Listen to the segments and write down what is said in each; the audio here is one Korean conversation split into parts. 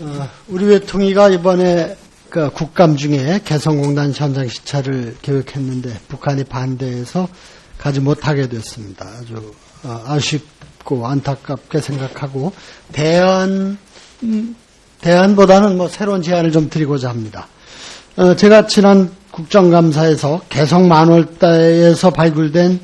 어, 우리 외통위가 이번에 그 국감 중에 개성공단 현장 시찰을 계획했는데 북한이 반대해서 가지 못하게 됐습니다. 아주 어, 아쉽고 안타깝게 생각하고 대안 음, 대안보다는 뭐 새로운 제안을 좀 드리고자 합니다. 어, 제가 지난 국정감사에서 개성 만월대에서 발굴된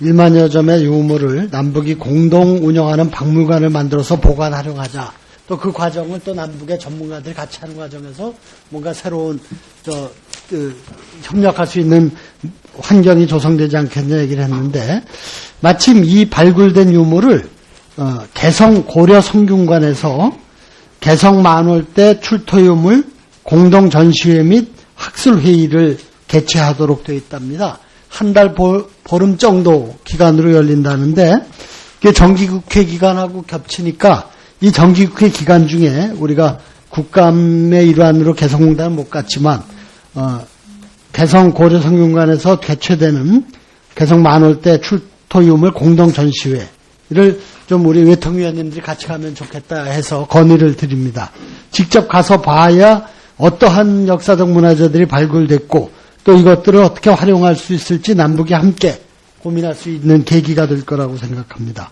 1만여 점의 유물을 남북이 공동 운영하는 박물관을 만들어서 보관 활용하자. 또 그 과정을 또 남북의 전문가들이 같이 하는 과정에서 뭔가 새로운 저 그, 협력할 수 있는 환경이 조성되지 않겠냐 얘기를 했는데 마침 이 발굴된 유물을 어, 개성 고려 성균관에서 개성 만월대 출토 유물 공동 전시회 및 학술 회의를 개최하도록 되어 있답니다. 한 달 보름 정도 기간으로 열린다는데 정기국회 기간하고 겹치니까 이 정기국회 기간 중에 우리가 국감의 일환으로 개성공단은 못 갔지만 어, 개성 고려 성균관에서 개최되는 개성 만월대 출토유물 공동 전시회를 좀 우리 외통위원님들이 같이 가면 좋겠다 해서 건의를 드립니다. 직접 가서 봐야 어떠한 역사적 문화재들이 발굴됐고 또 이것들을 어떻게 활용할 수 있을지 남북이 함께 고민할 수 있는 계기가 될 거라고 생각합니다.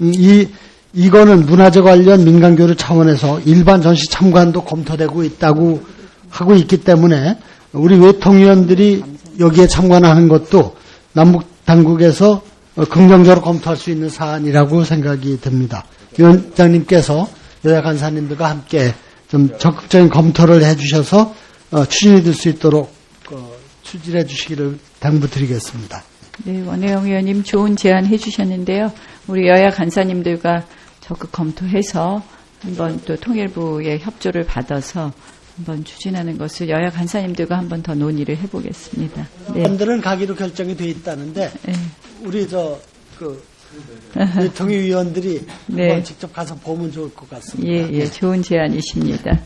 음, 이 이거는 문화재 관련 민간교류 차원에서 일반 전시 참관도 검토되고 있다고 하고 있기 때문에 우리 외통위원들이 여기에 참관하는 것도 남북 당국에서 어, 긍정적으로 검토할 수 있는 사안이라고 생각이 듭니다. 위원장님께서 여야 간사님들과 함께 좀 적극적인 검토를 해주셔서 어, 추진이 될 수 있도록 어, 추진해 주시기를 당부드리겠습니다. 네, 원혜영 의원님 좋은 제안 해주셨는데요. 우리 여야 간사님들과 적극 검토해서 한번 또 통일부의 협조를 받아서 한번 추진하는 것을 여야 간사님들과 한번 더 논의를 해보겠습니다. 네. 사람들은 가기로 결정이 돼 있다는데 네. 우리 저그 동의위원들이 네. 한번 직접 가서 보면 좋을 것 같습니다. 예, 예, 좋은 제안이십니다.